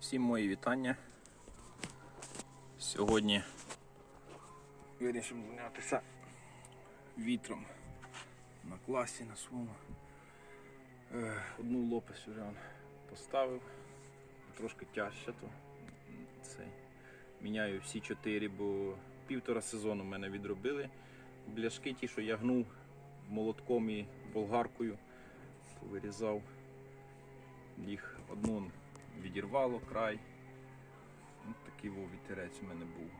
Всім мої вітання. Сьогодні вирішив зайнятися вітром на класі на своєму. Е, Одну лопасть вже поставив, трошки тяжче, то цей. Міняю всі чотири, бо півтора сезону мене відробили. Бляшки ті, що я гнув молотком і болгаркою, повирізав. Їх одну відірвало край. Ну, такий вов вітерець у мене був.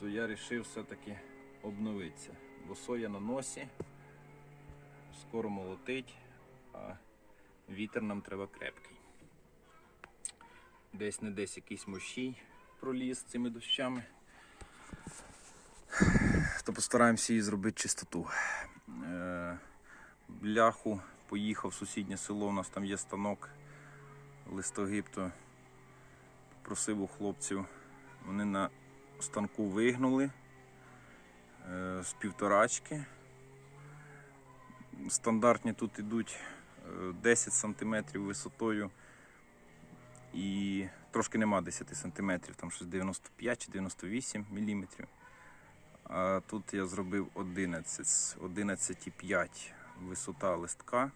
То я вирішив все-таки обновитися. Бо соя на носі, скоро молотить, а вітер нам треба крепкий. Десь не десь якийсь мощій проліз цими дощами. То постараємося її зробити чистоту. Е, Бляху поїхав в сусіднє село, у нас там є станок листогибто. Просив у хлопців. Вони на станку вигнули е, з півторачки. Стандартні тут йдуть е, 10 см висотою і трошки нема 10 см, там щось 95 чи 98 мм. А тут я зробив 11, 11,5 висота листка.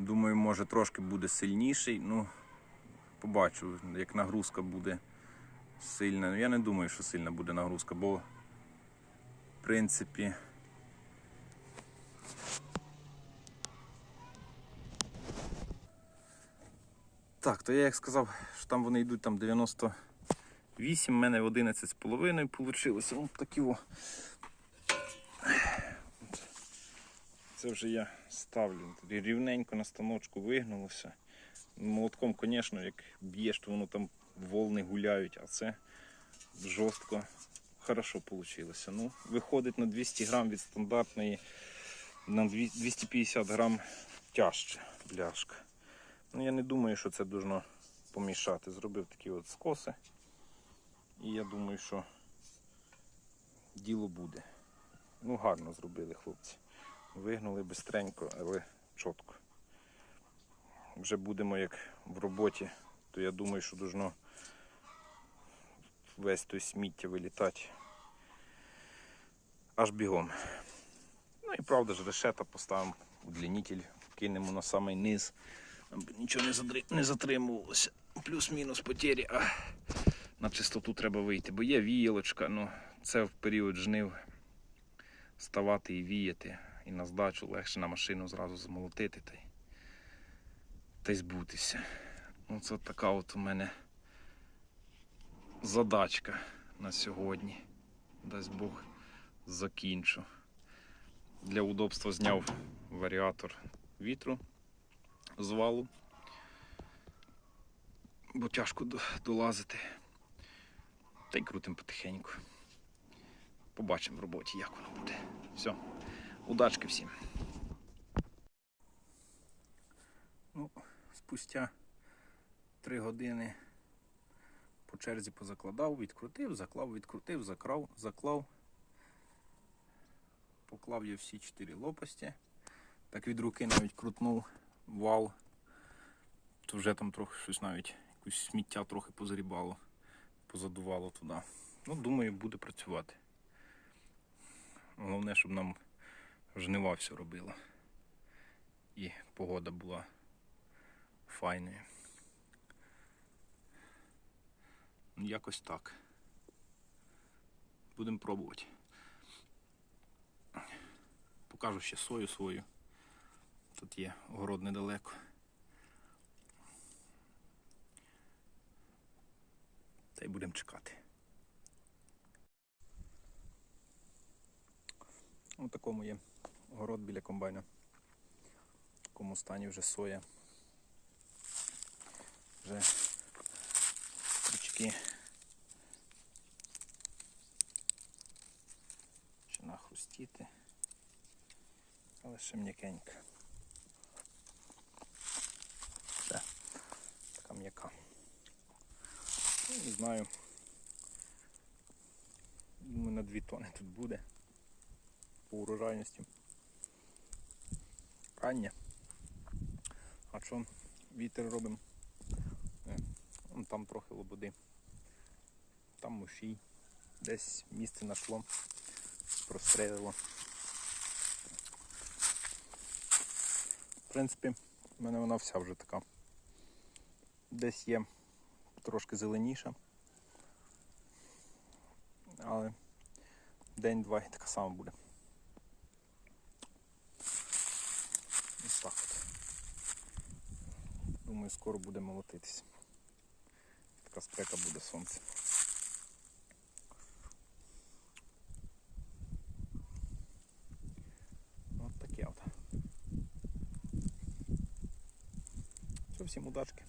Думаю, може трошки буде сильніший. Ну, побачу, як нагрузка буде сильна. Я не думаю, що сильна буде нагрузка, бо в принципі. Так, то я як сказав, що там вони йдуть там 98, в мене 11,5 вийшло. Ось такі о. Це вже я ставлю. Рівненько на станочку вигнулося. Молотком, звісно, як б'єш, то воно там волни гуляють, а це жорстко, хорошо вийшло. Ну, виходить на 200 грам від стандартної, на 250 грам тяжче бляшка. Ну, я не думаю, що це должно помішати. Зробив такі от скоси. І я думаю, що діло буде. Ну, гарно зробили хлопці. Вигнули бистренько, але чітко. Вже будемо як в роботі, то я думаю, що должно весь той сміття вилітати аж бігом. Ну і правда ж решета поставимо удлінитель, кинемо на самий низ, аби нічого не, задри... не затримувалося. Плюс-мінус потері, а на чистоту треба вийти, бо є віялочка, ну це в період жнив ставати і віяти. І на здачу легше на машину зразу змолотити та й, та й збутися. Оце така от у мене задачка на сьогодні. Дасть Бог закінчу. Для удобства зняв варіатор вітру з валу, бо тяжко долазити. Та й крутим потихеньку. Побачимо в роботі, як воно буде. Все. Удачки всім. Ну, спустя три години по черзі позакладав, відкрутив, заклав, відкрутив, закрав, заклав. Поклав я всі чотири лопасті. Так від руки навіть крутнув вал. То вже там трохи щось навіть якусь сміття трохи позрібало, позадувало туди. Ну, думаю, буде працювати. Головне, щоб нам жнива все робила. І погода була файною. Ну, Якось так. Будемо пробувати. Покажу ще сою свою. Тут є огород недалеко. Та й будемо чекати. У такому є город біля комбайна. В такому стані вже соя. Вже стрічки. Почина хрустіти. Але ще м'якенька. Все, така м'яка. Ну, Не знаю. Думаю, на 2 тони тут буде по урожайності. Рання. А що вітер робимо? Е, там трохи лободи. Там мушій. Десь місце знайшло, прострелило. В принципі, в мене вона вся вже така. Десь є трошки зеленіша. Але день-два і така сама буде. Ось так от. Думаю, скоро буде молотитись. Така спека буде сонце. От таке от. Все, всім удачки.